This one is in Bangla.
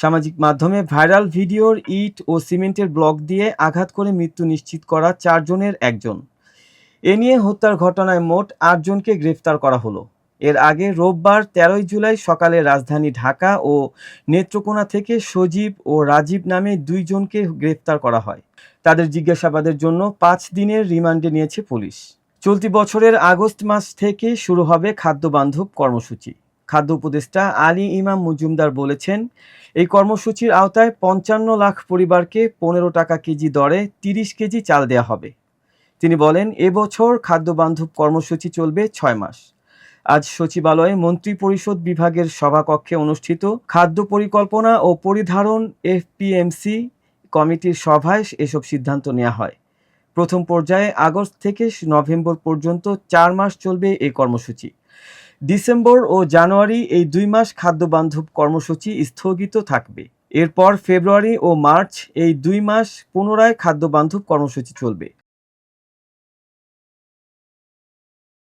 সামাজিক মাধ্যমে ভাইরাল ভিডিওর ইট ও সিমেন্টের ব্লক দিয়ে আঘাত করে মৃত্যু নিশ্চিত করা চারজনের একজন। এ নিয়ে হত্যার ঘটনায় মোট আটজনকে গ্রেফতার করা হলো। এর আগে রোববার তেরোই জুলাই সকালে রাজধানী ঢাকা ও নেত্রকোনা থেকে সজীব ও রাজীব নামে দুইজনকে গ্রেফতার করা হয়। তাদের জিজ্ঞাসাবাদের জন্য পাঁচ দিনের রিমান্ডে নিয়েছে পুলিশ। চলতি বছরের আগস্ট মাস থেকে শুরু হবে খাদ্য বান্ধব কর্মসূচি। খাদ্য উপদেষ্টা আলী ইমাম মজুমদার বলেছেন, এই কর্মসূচির আওতায় পঞ্চান্ন লাখ পরিবারকে পনেরো টাকা কেজি দরে তিরিশ কেজি চাল দেওয়া হবে। তিনি বলেন এবছর খাদ্য বান্ধব কর্মসূচি চলবে ছয় মাস। আজ সচিবালয়ে মন্ত্রী পরিষদ বিভাগের সভাকক্ষে অনুষ্ঠিত খাদ্য পরিকল্পনা ও পরিধারণ এফপিএমসি কমিটির সভায় এসব সিদ্ধান্ত নেওয়া হয়। প্রথম পর্যায়ে আগস্ট থেকে নভেম্বর পর্যন্ত চার মাস চলবে এই কর্মসূচি। ডিসেম্বর ও জানুয়ারি এই দুই মাস খাদ্য বান্ধব কর্মসূচি স্থগিত থাকবে। এরপর ফেব্রুয়ারি ও মার্চ এই দুই মাস পুনরায় খাদ্য বান্ধব কর্মসূচি চলবে।